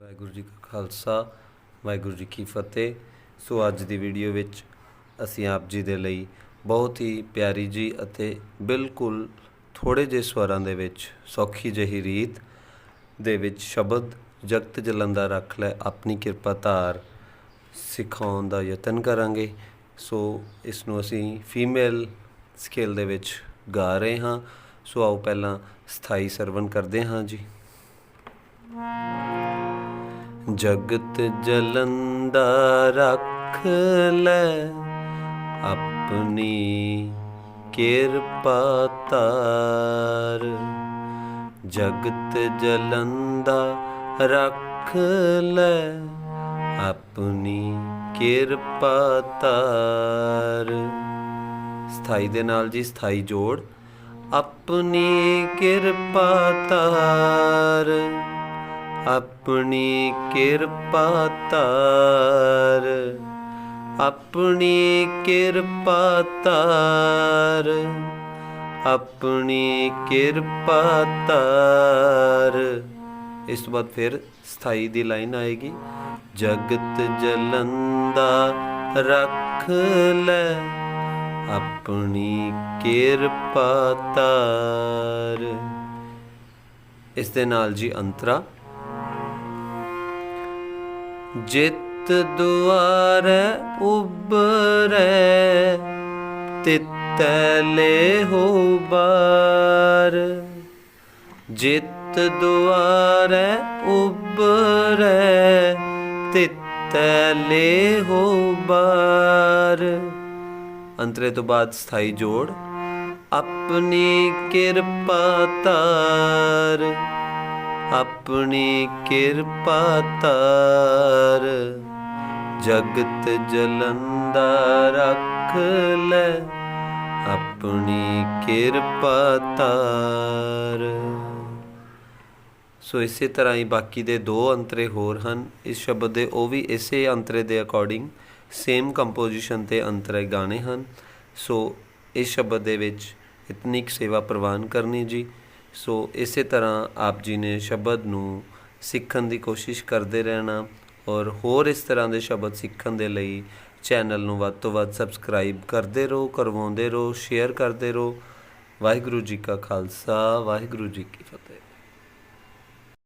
ਵਾਹਿਗੁਰੂ ਜੀ ਕਾ ਖਾਲਸਾ, ਵਾਹਿਗੁਰੂ ਜੀ ਕੀ ਫਤਿਹ। ਸੋ ਅੱਜ ਦੀ ਵੀਡੀਓ ਵਿੱਚ ਅਸੀਂ ਆਪ ਜੀ ਦੇ ਲਈ ਬਹੁਤ ਹੀ ਪਿਆਰੀ ਜੀ ਅਤੇ ਬਿਲਕੁਲ ਥੋੜੇ ਜਿਹੇ ਸਵਰਾਂ ਦੇ ਵਿੱਚ ਸੌਖੀ ਜਿਹੀ ਰੀਤ ਦੇ ਵਿੱਚ ਸ਼ਬਦ ਜਗਤ ਜਲੰਦਾ ਰੱਖ ਲੈ, ਆਪਣੀ ਕਿਰਪਾ ਧਾਰ ਸਿਖਾਉਣ ਦਾ ਯਤਨ ਕਰਾਂਗੇ। ਸੋ ਇਸ ਨੂੰ ਅਸੀਂ ਫੀਮੇਲ ਸਕੇਲ ਦੇ ਵਿੱਚ ਗਾ ਰਹੇ ਹਾਂ। ਸੋ ਆਓ ਪਹਿਲਾਂ ਸਥਾਈ ਸਰਵਨ ਕਰਦੇ ਹਾਂ ਜੀ। ਜਗਤ ਜਲੰਦਾ ਰੱਖ ਲੈ। ਆਪਣੀ ਕਿਰਪਾ ਤਾਰ। ਜਗਤ ਜਲੰਦਾ ਰੱਖ ਲੈ। ਆਪਣੀ ਕਿਰਪਾ ਤਾਰ। ਸਥਾਈ ਦੇ ਨਾਲ ਜੀ, ਸਥਾਈ ਜੋੜ। ਆਪਣੀ ਕਿਰਪਾ ਤਾਰ। ਆਪਣੀ ਕਿਰਪਾ ਤਾਰ ਆਪਣੀ ਕਿਰਪਾ ਤਾਰ ਆਪਣੀ ਕਿਰਪਾ ਤਾਰ ਇਸ ਤੋਂ ਬਾਅਦ ਫਿਰ ਸਥਾਈ ਦੀ ਲਾਈਨ ਆਏਗੀ, ਜਗਤ ਜਲੰਦਾ ਰੱਖ ਲੈ, ਆਪਣੀ ਕਿਰਪਾ ਤਾਰ ਇਸ ਦੇ ਨਾਲ ਜੀ ਅੰਤਰਾ ਜਿਤ ਦੁਆਰ ਉਬਰੈ ਤਿਤਲੇ ਹੋ ਬਾਰ। ਜਿਤ ਦੁਆਰੈ ਉਬਰੈ ਤਿਤਲੇ ਹੋ ਬਾਰ। ਅੰਤਰੇ ਤੋਂ ਬਾਅਦ ਸਥਾਈ ਜੋੜ, ਆਪਣੀ ਕਿਰਪਾ ਤਾਰ। ਆਪਣੀ ਕਿਰਪਾ ਤਾਰ ਜਗਤ ਜਲੰਦਾ ਰੱਖ ਲੈ ਆਪਣੀ ਕਿਰਪਾ ਤਾਰ ਸੋ ਇਸੇ ਤਰ੍ਹਾਂ ਹੀ ਬਾਕੀ ਦੇ ਦੋ ਅੰਤਰੇ ਹੋਰ ਹਨ। ਇਸ ਸ਼ਬਦ ਦੇ ਉਹ ਵੀ ਇਸੇ ਅੰਤਰੇ ਦੇ ਅਕੋਰਡਿੰਗ ਸੇਮ ਕੰਪੋਜੀਸ਼ਨ ਤੇ ਅੰਤਰੇ ਗਾਣੇ ਹਨ। ਸੋ ਇਸ ਸ਼ਬਦ ਦੇ ਵਿੱਚ ਇਤਨੀ ਕੁ ਸੇਵਾ ਪ੍ਰਵਾਨ ਕਰਨੀ ਜੀ। ਸੋ ਇਸੇ ਤਰ੍ਹਾਂ ਆਪ ਜੀ ਨੇ ਸ਼ਬਦ ਨੂੰ ਸਿੱਖਣ ਦੀ ਕੋਸ਼ਿਸ਼ ਕਰਦੇ ਰਹਿਣਾ ਔਰ ਹੋਰ ਇਸ ਤਰ੍ਹਾਂ ਦੇ ਸ਼ਬਦ ਸਿੱਖਣ ਦੇ ਲਈ ਚੈਨਲ ਨੂੰ ਵੱਧ ਤੋਂ ਵੱਧ ਸਬਸਕ੍ਰਾਈਬ ਕਰਦੇ ਰਹੋ, ਕਰਵਾਉਂਦੇ ਰਹੋ, ਸ਼ੇਅਰ ਕਰਦੇ ਰਹੋ। ਵਾਹਿਗੁਰੂ ਜੀ ਕਾ ਖਾਲਸਾ, ਵਾਹਿਗੁਰੂ ਜੀ ਕੀ ਫਤਿਹ।